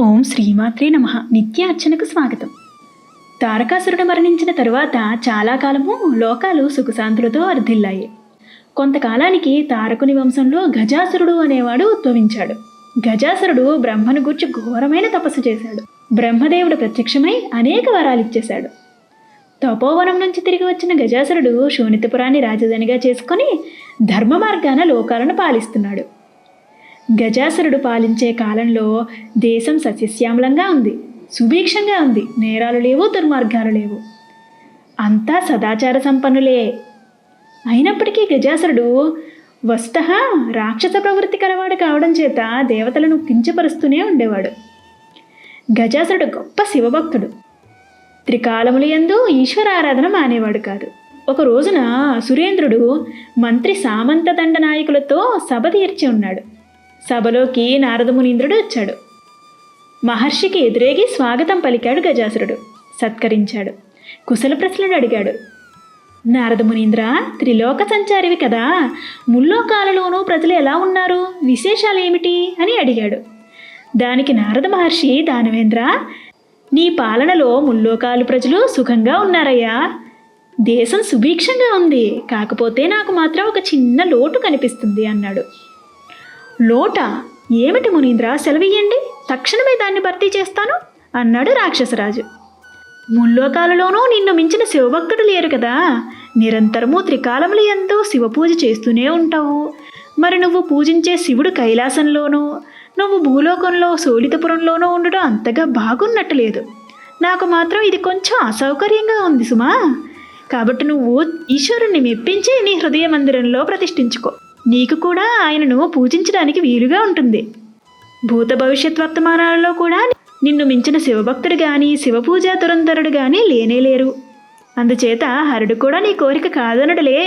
ఓం శ్రీమాత్రే నమ. నిత్య అర్చనకు స్వాగతం. తారకాసురుడు మరణించిన తరువాత చాలా కాలము లోకాలు సుఖశాంతులతో అర్థిల్లాయి. కొంతకాలానికి తారకుని వంశంలో గజాసురుడు అనేవాడు ఉద్భవించాడు. గజాసురుడు బ్రహ్మను గూర్చి ఘోరమైన తపస్సు చేశాడు. బ్రహ్మదేవుడు ప్రత్యక్షమై అనేక వరాలిచ్చేశాడు. తపోవనం నుంచి తిరిగి వచ్చిన గజాసురుడు శోణితపురాన్ని రాజధానిగా చేసుకొని ధర్మ మార్గాన లోకాలను పాలిస్తున్నాడు. గజాసురుడు పాలించే కాలంలో దేశం సస్యశ్యామలంగా ఉంది సుభిక్షంగా ఉంది నేరాలు లేవు దుర్మార్గాలు లేవు. అంతా సదాచార సంపన్నులే. అయినప్పటికీ గజాసురుడు వస్తః రాక్షస ప్రవృత్తి కలవాడు కావడం చేత దేవతలను కించపరుస్తూనే ఉండేవాడు. గజాసురుడు గొప్ప శివభక్తుడు. త్రికాలములు ఎందు ఈశ్వరారాధన మానేవాడు కాదు. ఒక రోజున సురేంద్రుడు మంత్రి సామంత దండ నాయకులతో సభ తీర్చి ఉన్నాడు. సభలోకి నారద మునీంద్రుడు వచ్చాడు. మహర్షికి ఎదురేగి స్వాగతం పలికాడు గజాసురుడు. సత్కరించాడు. కుశల ప్రశ్నలు అడిగాడు. నారద మునీంద్ర త్రిలోక సంచారివి కదా. ముల్లోకాలలోనూ ప్రజలు ఎలా ఉన్నారు? విశేషాలు ఏమిటి అని అడిగాడు. దానికి నారద మహర్షి దానవేంద్ర నీ పాలనలో ముల్లోకాలు ప్రజలు సుఖంగా ఉన్నారయ్యా. దేశం సుభిక్షంగా ఉంది. కాకపోతే నాకు మాత్రం ఒక చిన్న లోటు కనిపిస్తుంది అన్నాడు. లోట ఏమిటి మునీంద్ర సెలవియ్యండి తక్షణమే దాన్ని భర్తీ చేస్తాను అన్నాడు రాక్షసరాజు. ముల్లోకాలలోనూ నిన్ను మించిన శివభక్తుడు లేరు కదా. నిరంతరము త్రికాలములు ఎంతో శివపూజ చేస్తూనే ఉంటావు. మరి నువ్వు పూజించే శివుడు కైలాసంలోనూ నువ్వు భూలోకంలో సోలితపురంలోనూ ఉండడం అంతగా బాగున్నట్టు లేదు నాకు మాత్రం ఇది కొంచెం అసౌకర్యంగా ఉంది సుమా. కాబట్టి నువ్వు ఈశ్వరుణ్ణి మెప్పించి నీ హృదయ మందిరంలో ప్రతిష్ఠించుకో. నీకు కూడా ఆయనను పూజించడానికి వీలుగా ఉంటుంది. భూత భవిష్యత్ వర్తమానాలలో కూడా నిన్ను మించిన శివభక్తుడు గాని శివపూజా తురంధరుడు గాని లేనే లేరు. అందుచేత హరుడు కూడా నీ కోరిక కాదనడులే.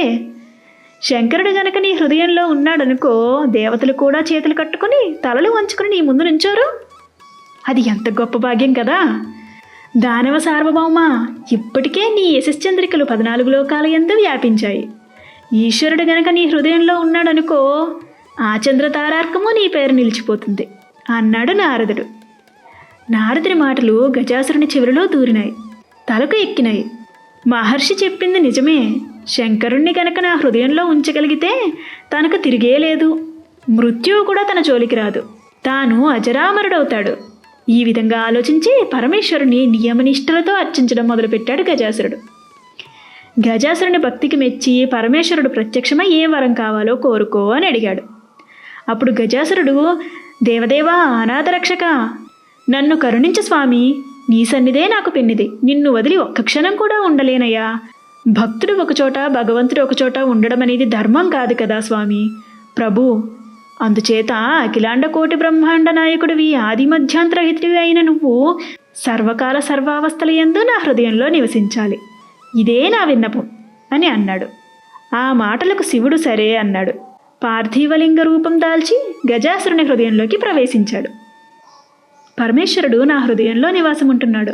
శంకరుడు గనక నీ హృదయంలో ఉన్నాడనుకో దేవతలు కూడా చేతులు కట్టుకొని తలలు వంచుకుని నీ ముందు నుంచోరు. అది ఎంత గొప్ప భాగ్యం కదా! దానవ సార్వభౌమ ఇప్పటికే నీ యశశ్చంద్రికలు పద్నాలుగు లోకాల ఎందు వ్యాపించాయి. ఈశ్వరుడు గనక నీ హృదయంలో ఉన్నాడనుకో ఆ చంద్రతారార్కము నీ పేరు నిలిచిపోతుంది అన్నాడు నారదుడు. నారదుడి మాటలు గజాసురుని చివరిలో దూరినాయి తలకు ఎక్కినాయి. మహర్షి చెప్పింది నిజమే శంకరుణ్ణి గనక నా హృదయంలో ఉంచగలిగితే తనకు తిరిగే లేదు మృత్యువు కూడా తన జోలికి రాదు తాను అజరామరుడవుతాడు. ఈ విధంగా ఆలోచించి పరమేశ్వరుని నియమనిష్టలతో అర్చించడం మొదలుపెట్టాడు గజాసురుడు. గజాసురుని భక్తికి మెచ్చి పరమేశ్వరుడు ప్రత్యక్షమై ఏ వరం కావాలో కోరుకో అని అడిగాడు. అప్పుడు గజాసురుడు దేవదేవా అనాథరక్షక నన్ను కరుణించు స్వామి! నీ సన్నిదే నాకు పెన్నిది. నిన్ను వదిలి ఒక్క క్షణం కూడా ఉండలేనయ్యా! భక్తుడు ఒకచోట భగవంతుడు ఒకచోట ఉండడం అనేది ధర్మం కాదు కదా స్వామి! ప్రభు అందుచేత అఖిలాండ కోటి బ్రహ్మాండ నాయకుడివి ఆది మధ్యాంతరహితుడివి అయిన నువ్వు సర్వకాల సర్వావస్థల యందు నా హృదయంలో నివసించాలి. ఇదే నా విన్నపం అని అన్నాడు. ఆ మాటలకు శివుడు సరే అన్నాడు. పార్థివలింగ రూపం దాల్చి గజాసురుని హృదయంలోకి ప్రవేశించాడు. పరమేశ్వరుడు నా హృదయంలో నివాసముంటున్నాడు.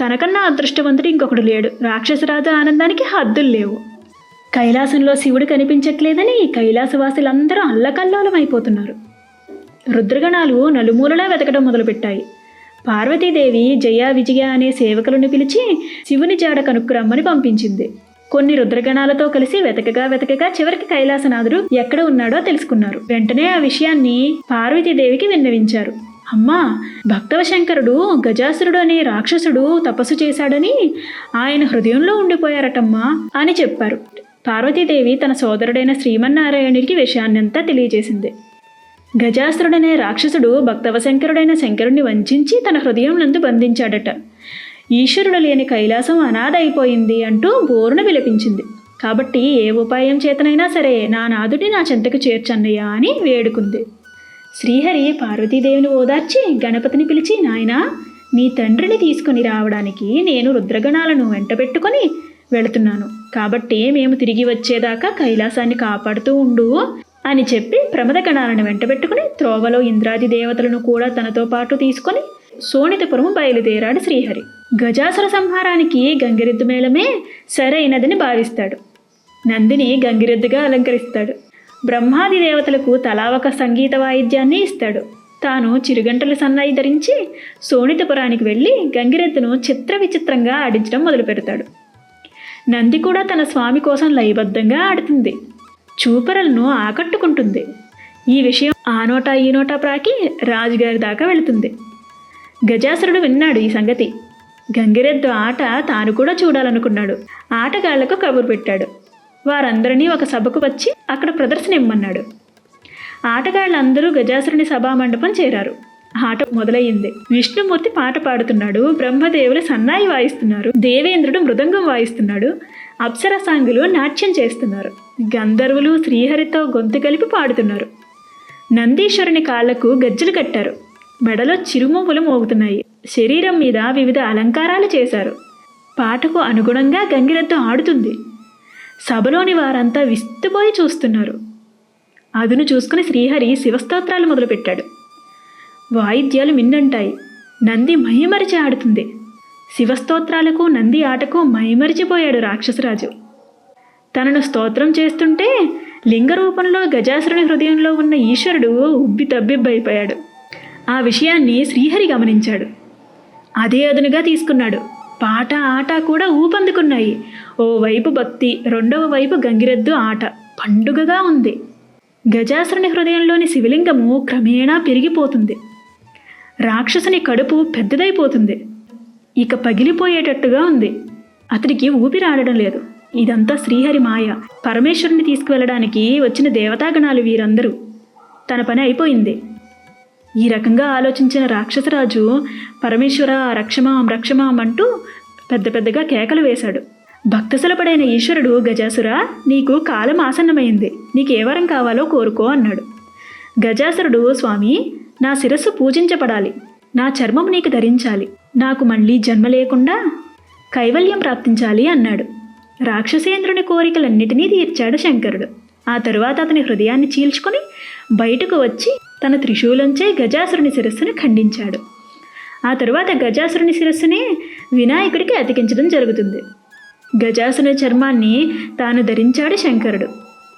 తనకన్నా అదృష్టవంతుడు ఇంకొకడు లేడు. రాక్షసరాజు ఆనందానికి హద్దులు లేవు కైలాసంలో శివుడు కనిపించట్లేదని కైలాసవాసులందరూ అల్లకల్లోలమైపోతున్నారు. రుద్రగణాలు నలుమూలలా వెతకడం మొదలుపెట్టాయి. పార్వతీదేవి జయ విజయ అనే సేవకులను పిలిచి శివుని జాడ కనుక్కురమ్మని పంపించింది. కొన్ని రుద్రగణాలతో కలిసి వెతకగా వెతకగా చివరికి కైలాసనాథుడు ఎక్కడ ఉన్నాడో తెలుసుకున్నారు. వెంటనే ఆ విషయాన్ని పార్వతీదేవికి విన్నవించారు. అమ్మా భక్తవ శంకరుడు గజాసురుడు అనే రాక్షసుడు తపస్సు చేశాడని ఆయన హృదయంలో ఉండిపోయారటమ్మా అని చెప్పారు. పార్వతీదేవి తన సోదరుడైన శ్రీమన్నారాయణుడికి విషయాన్నంతా తెలియజేసింది. గజాసురుడనే రాక్షసుడు భక్తవశంకరుడైన శంకరుణ్ణి వంచించి తన హృదయం నందు బంధించాడట. ఈశ్వరుడు లేని కైలాసం అనాథ అయిపోయింది అంటూ బోరున విలపించింది. కాబట్టి ఏ ఉపాయం చేతనైనా సరే నా నాదుడి నా చెంతకు చేర్చన్నయ్యా అని వేడుకుంది. శ్రీహరి పార్వతీదేవిని ఓదార్చి గణపతిని పిలిచి నాయనా నీ తండ్రిని తీసుకుని రావడానికి నేను రుద్రగణాలను వెంటబెట్టుకొని వెళుతున్నాను. కాబట్టి మేము తిరిగి వచ్చేదాకా కైలాసాన్ని కాపాడుతూ ఉండు. అని చెప్పి ప్రమద గణాలను వెంటబెట్టుకుని త్రోవలో ఇంద్రాది దేవతలను కూడా తనతో పాటు తీసుకొని సోనితపురం బయలుదేరాడు శ్రీహరి. గజాసుర సంహారానికి గంగిరెద్దు మేళమే సరైనదని భావిస్తాడు. నందిని గంగిరెద్దుగా అలంకరిస్తాడు. బ్రహ్మాది దేవతలకు తలా ఒక సంగీత వాయిద్యాన్ని ఇస్తాడు. తాను చిరుగంటల సన్నాయి ధరించి సోనితపురానికి వెళ్ళి గంగిరెద్దును చిత్ర విచిత్రంగా ఆడించడం మొదలు పెడతాడు నంది కూడా తన స్వామి కోసం లయబద్ధంగా ఆడుతుంది. చూపరలను ఆకట్టుకుంటుంది. ఈ విషయం ఆ నోటా ఈ నోటా ప్రాకి రాజుగారి దాకా వెళుతుంది. గజాసురుడు విన్నాడు ఈ సంగతి. గంగిరెద్దు ఆట తాను కూడా చూడాలనుకున్నాడు. ఆటగాళ్ళకు కబురు పెట్టాడు. వారందరినీ ఒక సభకు వచ్చి అక్కడ ప్రదర్శన ఇమ్మన్నాడు ఆటగాళ్ళందరూ గజాసురుని సభా మండపం చేరారు. ఆట మొదలయ్యింది. విష్ణుమూర్తి పాట పాడుతున్నాడు. బ్రహ్మదేవులు సన్నాయి వాయిస్తున్నారు. దేవేంద్రుడు మృదంగం వాయిస్తున్నాడు. అప్సరసాంగులు నాట్యం చేస్తున్నారు. గంధర్వులు శ్రీహరితో గొంతు కలిపి పాడుతున్నారు. నందీశ్వరుని కాళ్ళకు గజ్జలు కట్టారు. మెడలో చిరుమవ్వులు మోగుతున్నాయి. శరీరం మీద వివిధ అలంకారాలు చేశారు. పాటకు అనుగుణంగా గంగిరెద్దు ఆడుతుంది. సభలోని వారంతా విస్తుపోయి చూస్తున్నారు. అదును చూసుకుని శ్రీహరి శివస్తోత్రాలు మొదలుపెట్టాడు. వాయిద్యాలు మిన్నంటాయి. నంది మహిమరిచి ఆడుతుంది. శివస్తోత్రాలకు నంది ఆటకు మైమరిచిపోయాడు రాక్షసరాజు. తనను స్తోత్రం చేస్తుంటే లింగ రూపంలో గజాసురుని హృదయంలో ఉన్న ఈశ్వరుడు ఉబ్బి తబ్బిబ్బైపోయాడు. ఆ విషయాన్ని శ్రీహరి గమనించాడు. అదే అదునుగా తీసుకున్నాడు. పాట ఆట కూడా ఊపందుకున్నాయి. ఓవైపు భక్తి రెండవ వైపు గంగిరెద్దు ఆట పండుగగా ఉంది. గజాసురుని హృదయంలోని శివలింగము క్రమేణా పెరిగిపోతుంది. రాక్షసుని కడుపు పెద్దదైపోతుంది. ఇక పగిలిపోయేటట్టుగా ఉంది. అతనికి ఊపిరాడడం లేదు. ఇదంతా శ్రీహరి మాయ. పరమేశ్వరుని తీసుకువెళ్ళడానికి వచ్చిన దేవతాగణాలు వీరందరూ. తన పని అయిపోయింది. ఈ రకంగా ఆలోచించిన రాక్షసరాజు పరమేశ్వర రక్షమాం రక్షమాం అంటూ పెద్ద పెద్దగా కేకలు వేశాడు. భక్తసులపడైన ఈశ్వరుడు గజాసుర నీకు కాలం ఆసన్నమైంది. నీకు ఏ వరం కావాలో కోరుకో అన్నాడు. గజాసురుడు స్వామి నా శిరస్సు పూజించబడాలి. నా చర్మం నీకు ధరించాలి. నాకు మళ్ళీ జన్మ లేకుండా కైవల్యం ప్రాప్తించాలి అన్నాడు. రాక్షసేంద్రుని కోరికలన్నిటినీ తీర్చాడు శంకరుడు. ఆ తరువాత అతని హృదయాన్ని చీల్చుకొని బయటకు వచ్చి తన త్రిశూలంచే గజాసురుని శిరస్సును ఖండించాడు. ఆ తరువాత గజాసురుని శిరస్సునే వినాయకుడికి అతికించడం జరుగుతుంది. గజాసుని చర్మాన్ని తాను ధరించాడు శంకరుడు.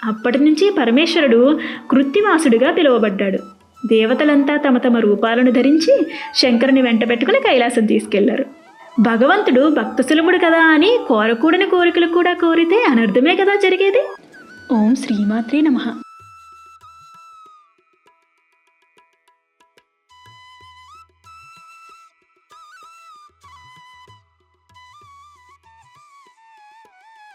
అప్పటి నుంచి పరమేశ్వరుడు కృత్తివాసుడిగా పిలువబడ్డాడు. దేవతలంతా తమ తమ రూపాలను ధరించి శంకరుని వెంట పెట్టుకుని కైలాసం తీసుకెళ్ళారు. భగవంతుడు భక్త సులభుడు కదా అని కోరకూడని కోరికలు కూడా కోరితే అనర్థమే కదా జరిగేది? ఓం శ్రీమాత్రే నమః.